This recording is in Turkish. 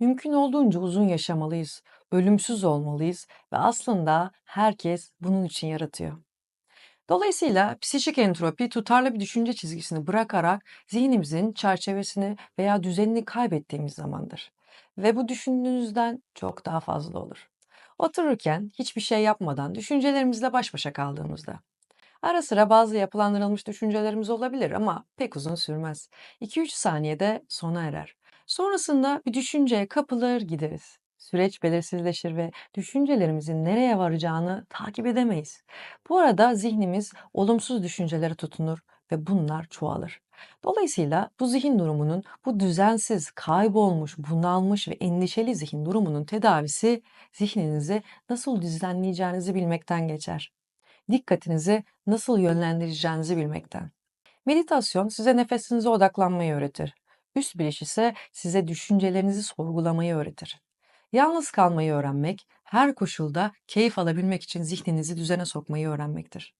Mümkün olduğunca uzun yaşamalıyız, ölümsüz olmalıyız ve aslında herkes bunun için yaratıyor. Dolayısıyla psikik entropi tutarlı bir düşünce çizgisini bırakarak zihnimizin çerçevesini veya düzenini kaybettiğimiz zamandır. Ve bu düşündüğünüzden çok daha fazla olur. Otururken hiçbir şey yapmadan düşüncelerimizle baş başa kaldığımızda. Ara sıra bazı yapılandırılmış düşüncelerimiz olabilir ama pek uzun sürmez. 2-3 saniyede sona erer. Sonrasında bir düşünceye kapılır gideriz. Süreç belirsizleşir ve düşüncelerimizin nereye varacağını takip edemeyiz. Bu arada zihnimiz olumsuz düşüncelere tutunur ve bunlar çoğalır. Dolayısıyla bu zihin durumunun, bu düzensiz, kaybolmuş, bunalmış ve endişeli zihin durumunun tedavisi zihninizi nasıl düzenleyeceğinizi bilmekten geçer dikkatinizi nasıl yönlendireceğinizi bilmekten. Meditasyon size nefesinize odaklanmayı öğretir. Üst biliş ise size düşüncelerinizi sorgulamayı öğretir. Yalnız kalmayı öğrenmek, her koşulda keyif alabilmek için zihninizi düzene sokmayı öğrenmektir.